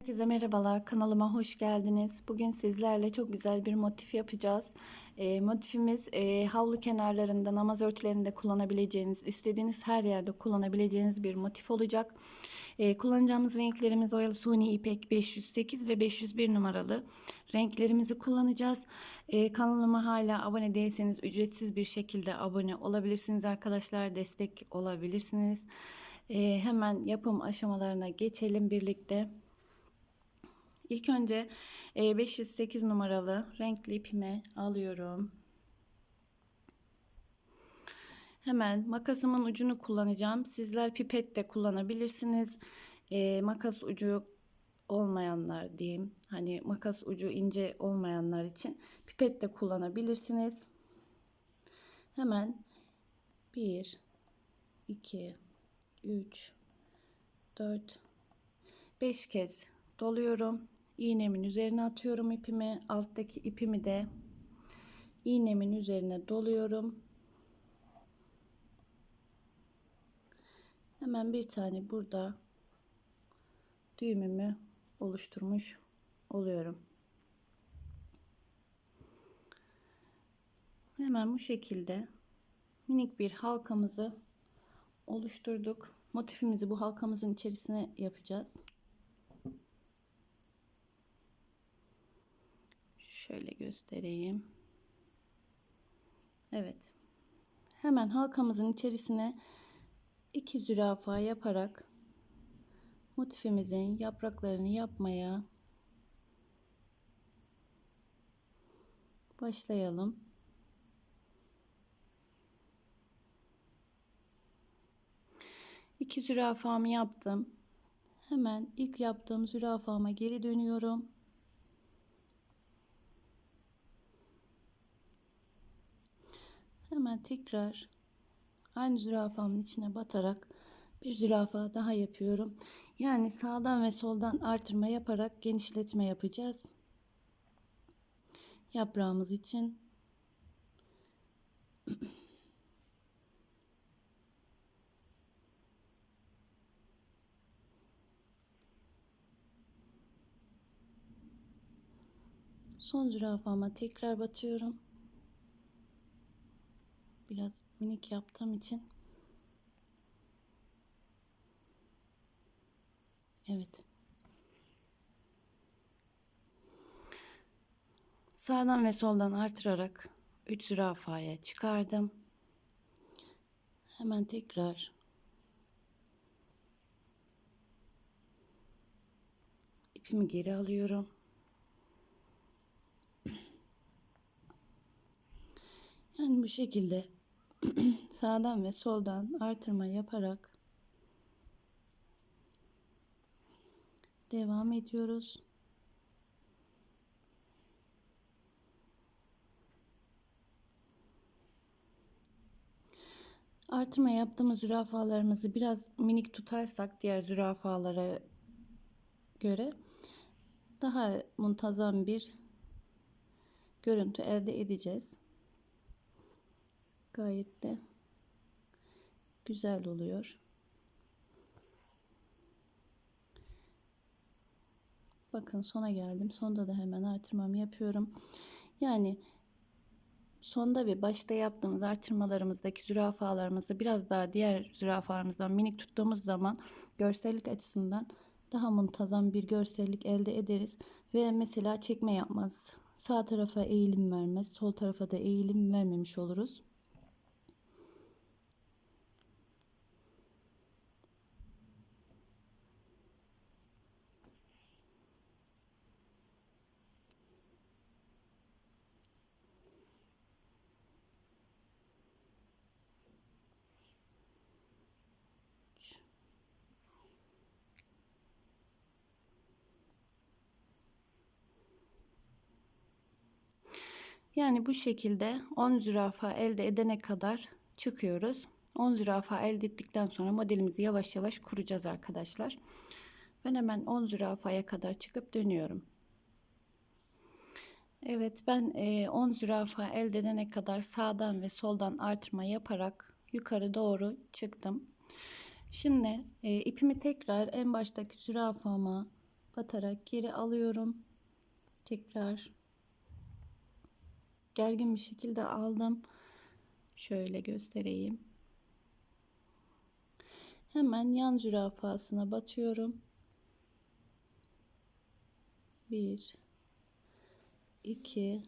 Herkese merhabalar, kanalıma hoş geldiniz. Bugün sizlerle çok güzel bir motif yapacağız. Ee, motifimiz e, havlu kenarlarında, namaz örtülerinde kullanabileceğiniz, istediğiniz her yerde kullanabileceğiniz bir motif olacak. Ee, kullanacağımız renklerimiz oyalı suni ipek 508 ve 501 numaralı renklerimizi kullanacağız. Ee, kanalıma hala abone değilseniz ücretsiz bir şekilde abone olabilirsiniz arkadaşlar, destek olabilirsiniz. Ee, hemen yapım aşamalarına geçelim birlikte. İlk önce e, 508 numaralı renkli ipimi alıyorum. Hemen makasımın ucunu kullanacağım. Sizler pipet de kullanabilirsiniz. E, makas ucu olmayanlar diyeyim. Hani makas ucu ince olmayanlar için pipet de kullanabilirsiniz. Hemen 1 2 3 4 5 kez doluyorum. İğnemin üzerine atıyorum ipimi. Alttaki ipimi de iğnemin üzerine doluyorum. Hemen bir tane burada düğümümü oluşturmuş oluyorum. Hemen bu şekilde minik bir halkamızı oluşturduk. Motifimizi bu halkamızın içerisine yapacağız. Şöyle göstereyim. Evet. Hemen halkamızın içerisine iki zürafa yaparak motifimizin yapraklarını yapmaya başlayalım. İki zürafamı yaptım. Hemen ilk yaptığım zürafama geri dönüyorum. Hemen tekrar aynı zürafamın içine batarak bir zürafa daha yapıyorum. Yani sağdan ve soldan artırma yaparak genişletme yapacağız. Yaprağımız için. Son zürafama tekrar batıyorum biraz minik yaptığım için Evet. Sağdan ve soldan artırarak 3 zürafaya çıkardım. Hemen tekrar ipimi geri alıyorum. Yani bu şekilde sağdan ve soldan artırma yaparak devam ediyoruz. Artırma yaptığımız zürafalarımızı biraz minik tutarsak diğer zürafalara göre daha muntazam bir görüntü elde edeceğiz gayet de güzel oluyor. Bakın sona geldim. Sonda da hemen artırmamı yapıyorum. Yani sonda ve başta yaptığımız artırmalarımızdaki zürafalarımızı biraz daha diğer zürafalarımızdan minik tuttuğumuz zaman görsellik açısından daha muntazam bir görsellik elde ederiz. Ve mesela çekme yapmaz. Sağ tarafa eğilim vermez. Sol tarafa da eğilim vermemiş oluruz. Yani bu şekilde 10 zürafa elde edene kadar çıkıyoruz. 10 zürafa elde ettikten sonra modelimizi yavaş yavaş kuracağız arkadaşlar. Ben hemen 10 zürafaya kadar çıkıp dönüyorum. Evet ben 10 zürafa elde edene kadar sağdan ve soldan artırma yaparak yukarı doğru çıktım. Şimdi ipimi tekrar en baştaki zürafama batarak geri alıyorum. Tekrar gergin bir şekilde aldım. Şöyle göstereyim. Hemen yan zürafasına batıyorum. 1 2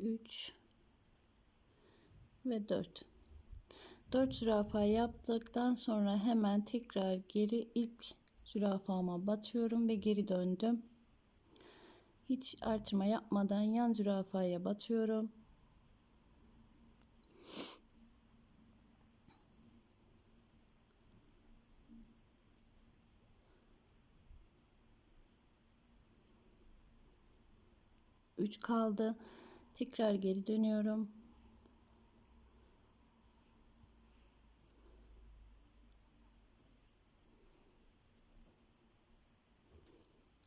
3 ve 4 4 zürafa yaptıktan sonra hemen tekrar geri ilk zürafama batıyorum ve geri döndüm. Hiç artırma yapmadan yan zürafaya batıyorum. Üç kaldı. Tekrar geri dönüyorum.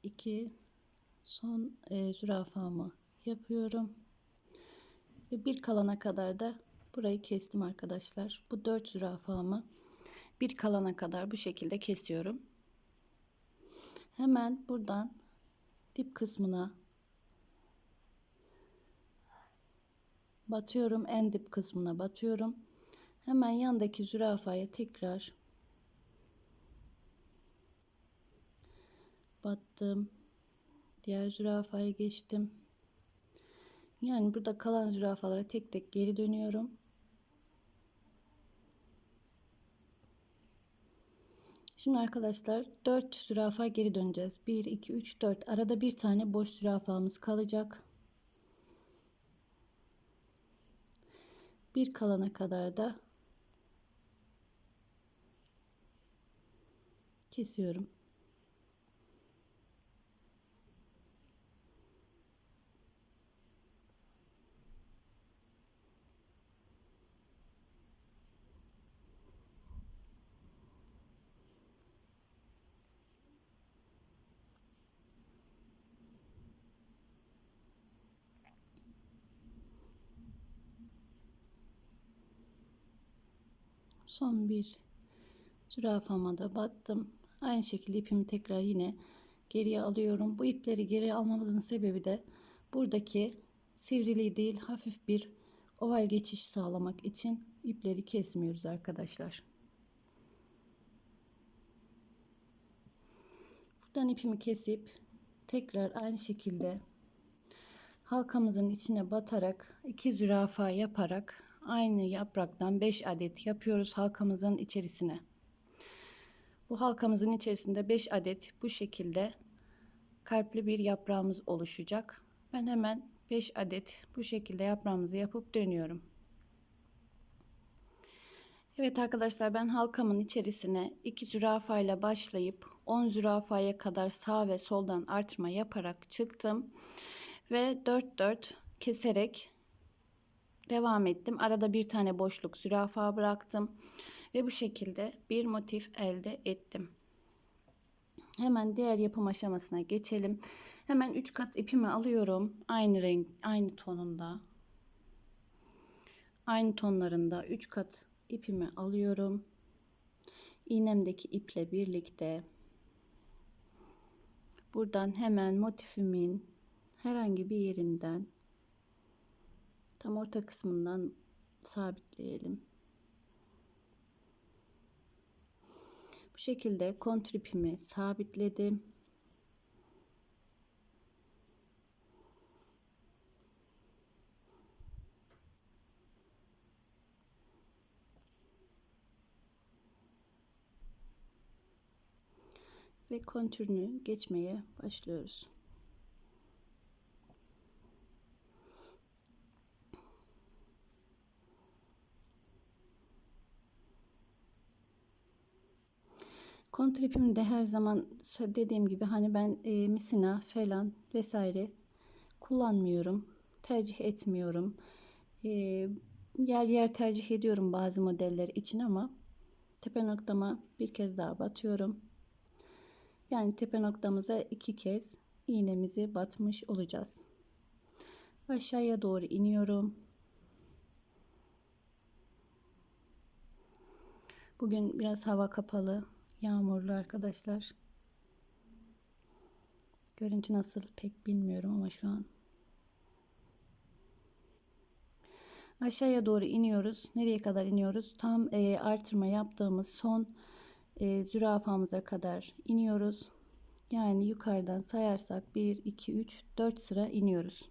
2 son e, zürafamı yapıyorum. Ve bir kalana kadar da burayı kestim arkadaşlar. Bu 4 zürafamı bir kalana kadar bu şekilde kesiyorum. Hemen buradan dip kısmına batıyorum. En dip kısmına batıyorum. Hemen yandaki zürafaya tekrar battım. Diğer zürafaya geçtim. Yani burada kalan zürafalara tek tek geri dönüyorum. Şimdi arkadaşlar 4 zürafa geri döneceğiz. 1, 2, 3, 4. Arada bir tane boş zürafamız kalacak. Bir kalana kadar da kesiyorum. Son bir zürafama da battım. Aynı şekilde ipimi tekrar yine geriye alıyorum. Bu ipleri geriye almamızın sebebi de buradaki sivriliği değil hafif bir oval geçiş sağlamak için ipleri kesmiyoruz arkadaşlar. Buradan ipimi kesip tekrar aynı şekilde halkamızın içine batarak iki zürafa yaparak aynı yapraktan 5 adet yapıyoruz halkamızın içerisine. Bu halkamızın içerisinde 5 adet bu şekilde kalpli bir yaprağımız oluşacak. Ben hemen 5 adet bu şekilde yaprağımızı yapıp dönüyorum. Evet arkadaşlar ben halkamın içerisine 2 zürafa ile başlayıp 10 zürafaya kadar sağ ve soldan artırma yaparak çıktım. Ve 4 4 keserek devam ettim. Arada bir tane boşluk zürafa bıraktım. Ve bu şekilde bir motif elde ettim. Hemen diğer yapım aşamasına geçelim. Hemen 3 kat ipimi alıyorum. Aynı renk, aynı tonunda. Aynı tonlarında 3 kat ipimi alıyorum. İğnemdeki iple birlikte buradan hemen motifimin herhangi bir yerinden tam orta kısmından sabitleyelim. Bu şekilde kontripimi sabitledim. ve kontürünü geçmeye başlıyoruz. Kontripimi de her zaman dediğim gibi hani ben e, misina falan vesaire kullanmıyorum. Tercih etmiyorum. E, yer yer tercih ediyorum bazı modeller için ama tepe noktama bir kez daha batıyorum. Yani tepe noktamıza iki kez iğnemizi batmış olacağız. Aşağıya doğru iniyorum. Bugün biraz hava kapalı, yağmurlu arkadaşlar. Görüntü nasıl pek bilmiyorum ama şu an. Aşağıya doğru iniyoruz. Nereye kadar iniyoruz? Tam e, artırma yaptığımız son e, zürafamıza kadar iniyoruz. Yani yukarıdan sayarsak 1, 2, 3, 4 sıra iniyoruz.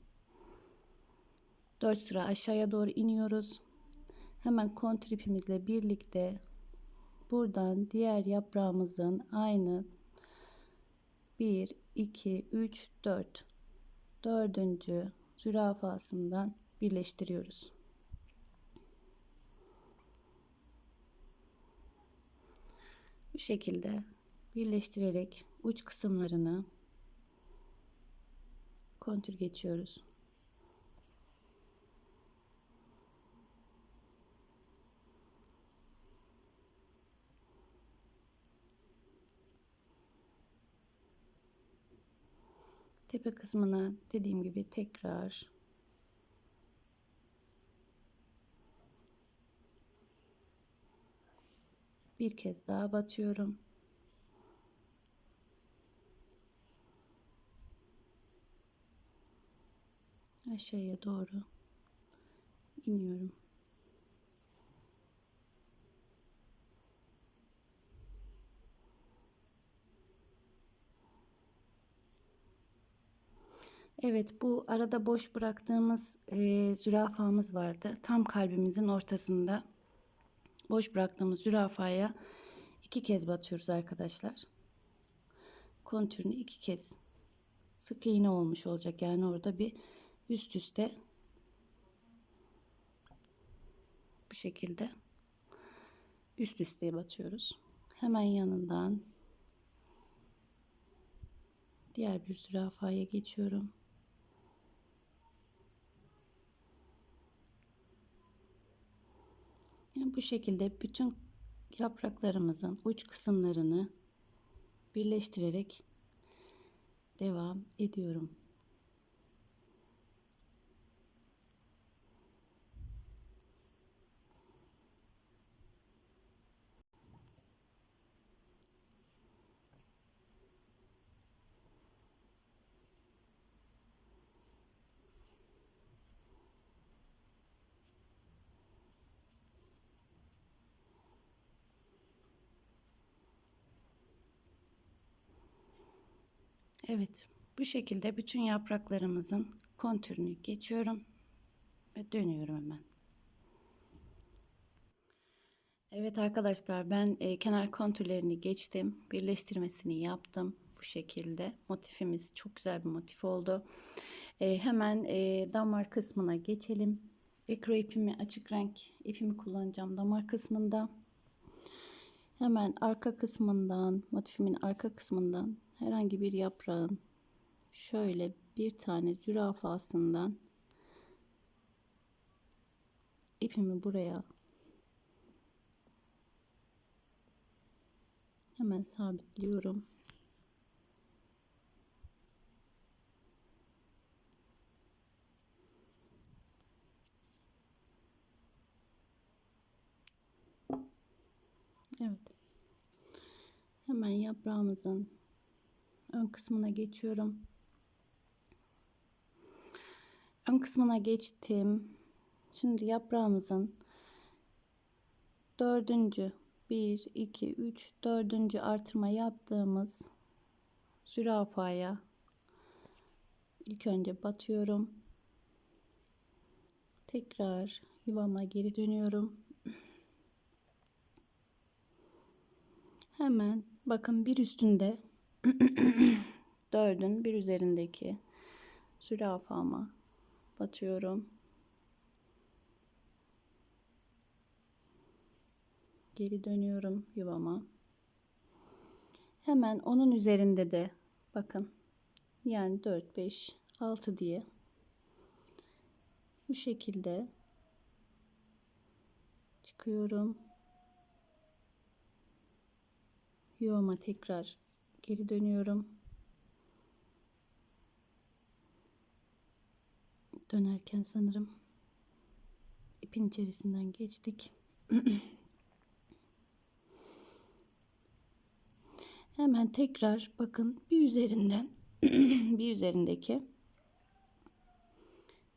4 sıra aşağıya doğru iniyoruz. Hemen kontr ipimizle birlikte buradan diğer yaprağımızın aynı 1, 2, 3, 4 dördüncü zürafasından birleştiriyoruz. Bu şekilde birleştirerek uç kısımlarını kontür geçiyoruz. Tepe kısmına dediğim gibi tekrar bir kez daha batıyorum. Aşağıya doğru iniyorum. Evet bu arada boş bıraktığımız e, zürafamız vardı. Tam kalbimizin ortasında boş bıraktığımız zürafaya iki kez batıyoruz arkadaşlar. Kontürünü iki kez sık iğne olmuş olacak. Yani orada bir üst üste bu şekilde üst üste batıyoruz. Hemen yanından diğer bir zürafaya geçiyorum. Yani bu şekilde bütün yapraklarımızın uç kısımlarını birleştirerek devam ediyorum. Evet, bu şekilde bütün yapraklarımızın kontürünü geçiyorum ve dönüyorum hemen. Evet arkadaşlar ben e, kenar kontürlerini geçtim. Birleştirmesini yaptım bu şekilde. Motifimiz çok güzel bir motif oldu. E, hemen e, damar kısmına geçelim. Ekro ipimi açık renk ipimi kullanacağım damar kısmında. Hemen arka kısmından motifimin arka kısmından herhangi bir yaprağın şöyle bir tane zürafasından ipimi buraya hemen sabitliyorum. Evet. Hemen yaprağımızın ön kısmına geçiyorum. Ön kısmına geçtim. Şimdi yaprağımızın dördüncü 1, 2, 3, dördüncü artırma yaptığımız zürafaya ilk önce batıyorum. Tekrar yuvama geri dönüyorum. Hemen bakın bir üstünde dördün bir üzerindeki zürafama batıyorum. Geri dönüyorum yuvama. Hemen onun üzerinde de bakın yani 4 5 6 diye bu şekilde çıkıyorum. Yuvama tekrar geri dönüyorum. Dönerken sanırım ipin içerisinden geçtik. Hemen tekrar bakın bir üzerinden bir üzerindeki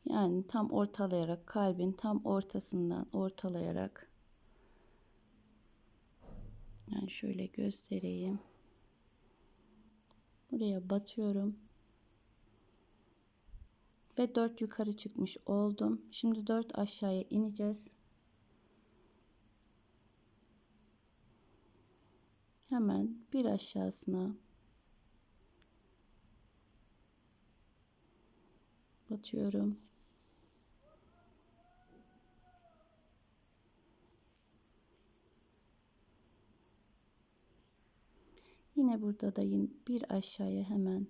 yani tam ortalayarak kalbin tam ortasından ortalayarak yani şöyle göstereyim. Buraya batıyorum. Ve 4 yukarı çıkmış oldum. Şimdi 4 aşağıya ineceğiz. Hemen bir aşağısına batıyorum. Yine burada da yine bir aşağıya hemen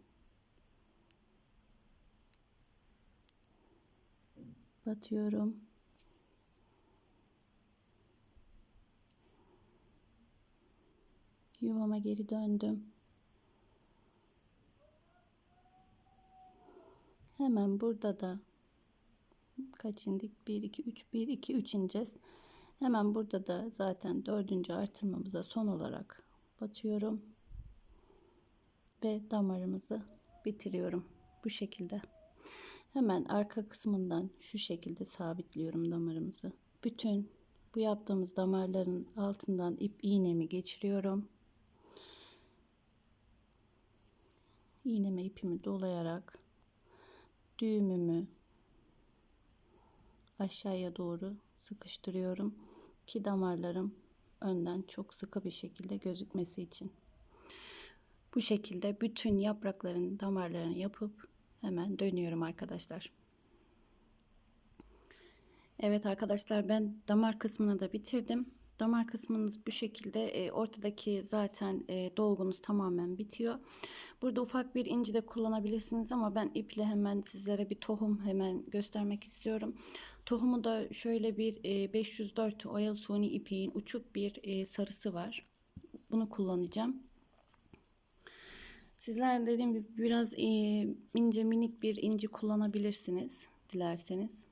batıyorum. Yuvama geri döndüm. Hemen burada da kaç indik? 1 2 3 1 2 3 ineceğiz. Hemen burada da zaten dördüncü artırmamıza son olarak batıyorum ve damarımızı bitiriyorum bu şekilde. Hemen arka kısmından şu şekilde sabitliyorum damarımızı. Bütün bu yaptığımız damarların altından ip iğnemi geçiriyorum. İğneme ipimi dolayarak düğümümü aşağıya doğru sıkıştırıyorum ki damarlarım önden çok sıkı bir şekilde gözükmesi için. Bu şekilde bütün yaprakların damarlarını yapıp hemen dönüyorum arkadaşlar. Evet arkadaşlar ben damar kısmını da bitirdim. Damar kısmınız bu şekilde e, ortadaki zaten e, dolgunuz tamamen bitiyor. Burada ufak bir inci de kullanabilirsiniz ama ben iple hemen sizlere bir tohum hemen göstermek istiyorum. Tohumu da şöyle bir e, 504 oyalı suni ipeğin uçuk bir e, sarısı var. Bunu kullanacağım. Sizler dediğim gibi biraz ince minik bir inci kullanabilirsiniz dilerseniz.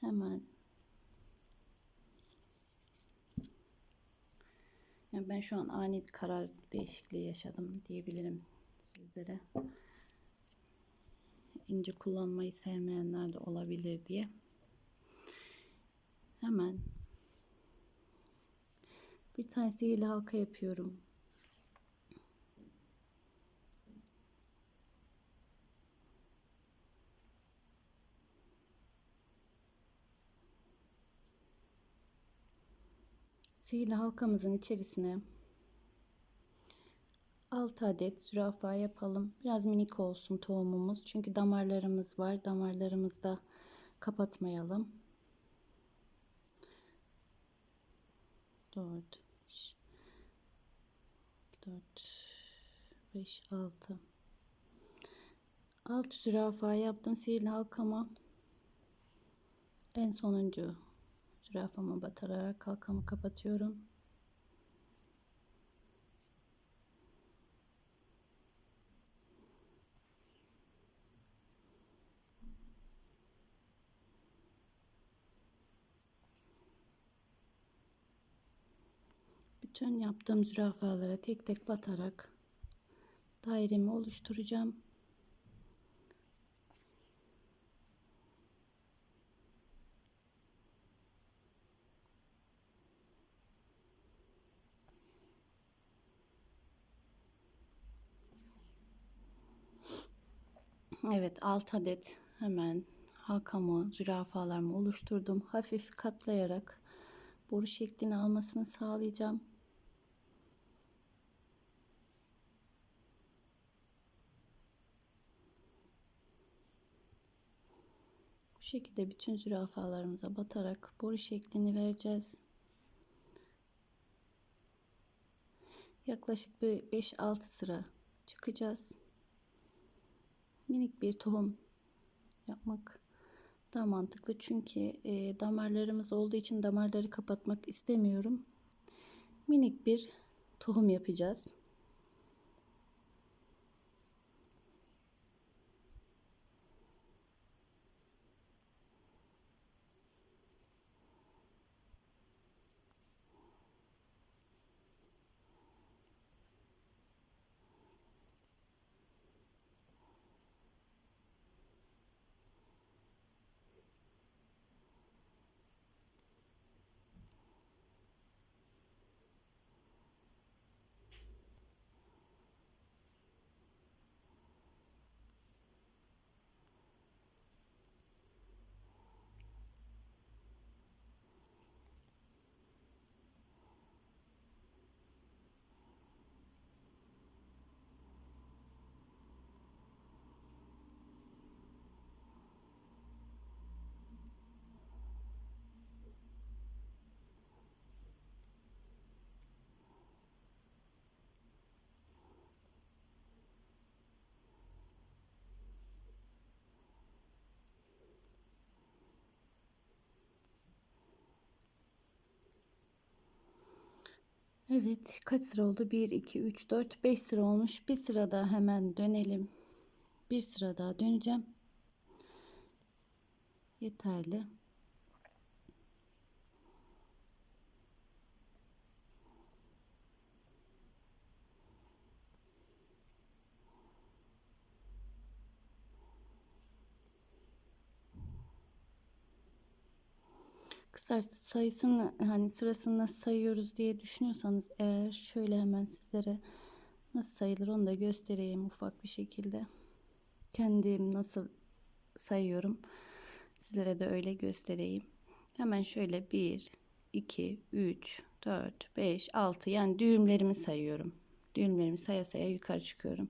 Hemen yani ben şu an ani bir karar değişikliği yaşadım diyebilirim sizlere. İnce kullanmayı sevmeyenler de olabilir diye. Hemen bir tane sihirli halka yapıyorum. Sihirli halkamızın içerisine 6 adet zürafa yapalım. Biraz minik olsun tohumumuz. Çünkü damarlarımız var. Damarlarımızda kapatmayalım. 4 4 5 6 6 zürafa yaptım sihirli halkama. En sonuncu zürafama batarak halkamı kapatıyorum bütün yaptığım zürafalara tek tek batarak dairemi oluşturacağım. Evet 6 adet hemen halkamı, zürafalarımı oluşturdum. Hafif katlayarak boru şeklini almasını sağlayacağım. Şekilde bütün zürafalarımıza batarak boru şeklini vereceğiz. Yaklaşık bir 5-6 sıra çıkacağız. Minik bir tohum yapmak daha mantıklı çünkü e, damarlarımız olduğu için damarları kapatmak istemiyorum. Minik bir tohum yapacağız. Evet, kaç sıra oldu? 1, 2, 3, 4, 5 sıra olmuş. Bir sırada hemen dönelim. Bir sıra daha döneceğim. Yeterli. Sayısını hani sırasını nasıl sayıyoruz diye düşünüyorsanız eğer şöyle hemen sizlere nasıl sayılır onu da göstereyim ufak bir şekilde. Kendim nasıl sayıyorum sizlere de öyle göstereyim. Hemen şöyle 1, 2, 3, 4, 5, 6 yani düğümlerimi sayıyorum. Düğümlerimi saya saya yukarı çıkıyorum.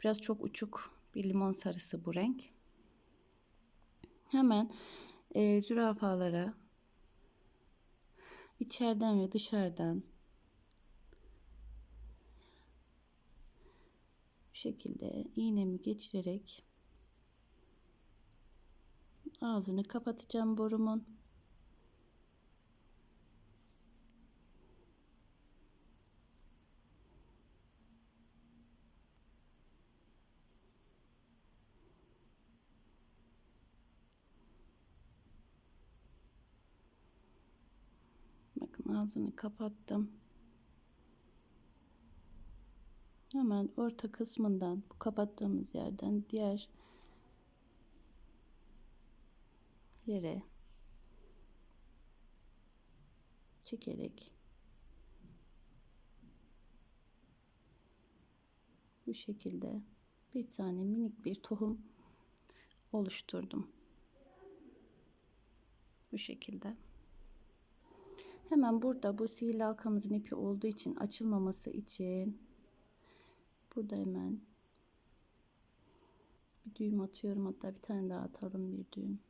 Biraz çok uçuk bir limon sarısı bu renk. Hemen e, zürafalara içeriden ve dışarıdan bu şekilde iğnemi geçirerek ağzını kapatacağım borumun. Bakın ağzını kapattım. Hemen orta kısmından bu kapattığımız yerden diğer yere çekerek bu şekilde bir tane minik bir tohum oluşturdum. Bu şekilde. Hemen burada bu sihirli halkamızın ipi olduğu için açılmaması için burada hemen bir düğüm atıyorum. Hatta bir tane daha atalım bir düğüm.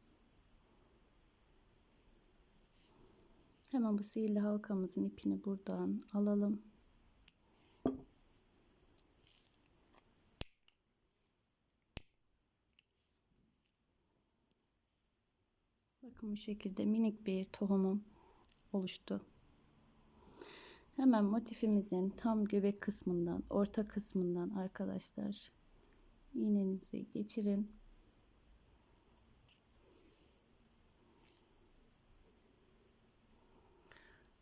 Hemen bu sihirli halkamızın ipini buradan alalım. Bakın bu şekilde minik bir tohumum oluştu. Hemen motifimizin tam göbek kısmından, orta kısmından arkadaşlar iğnenizi geçirin.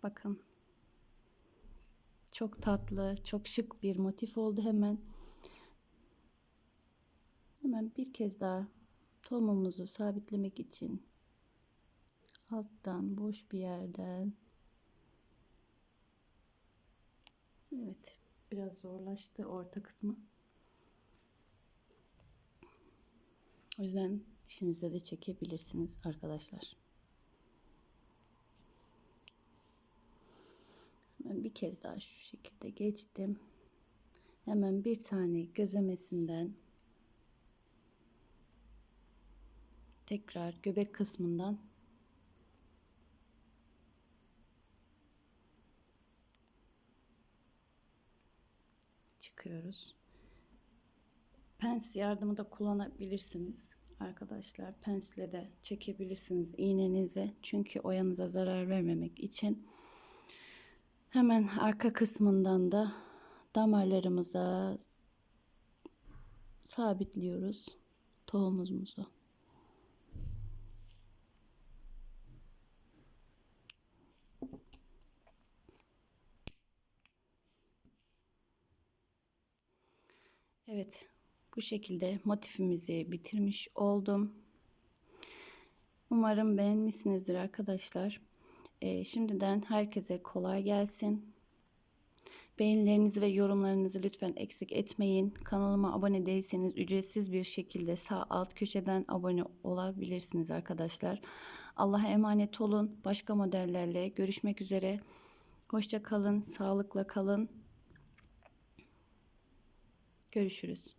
Bakın. Çok tatlı, çok şık bir motif oldu hemen. Hemen bir kez daha tohumumuzu sabitlemek için alttan boş bir yerden. Evet biraz zorlaştı orta kısmı. O yüzden işinizde de çekebilirsiniz arkadaşlar. Hemen bir kez daha şu şekilde geçtim. Hemen bir tane gözlemesinden tekrar göbek kısmından çıkıyoruz. Pens yardımı da kullanabilirsiniz arkadaşlar. Pensle de çekebilirsiniz iğnenizi. Çünkü oyanıza zarar vermemek için. Hemen arka kısmından da damarlarımıza sabitliyoruz tohumumuzu. Evet, bu şekilde motifimizi bitirmiş oldum. Umarım beğenmişsinizdir arkadaşlar. Ee, şimdiden herkese kolay gelsin. Beğenilerinizi ve yorumlarınızı lütfen eksik etmeyin. Kanalıma abone değilseniz ücretsiz bir şekilde sağ alt köşeden abone olabilirsiniz arkadaşlar. Allah'a emanet olun. Başka modellerle görüşmek üzere. Hoşça kalın, sağlıkla kalın. Görüşürüz.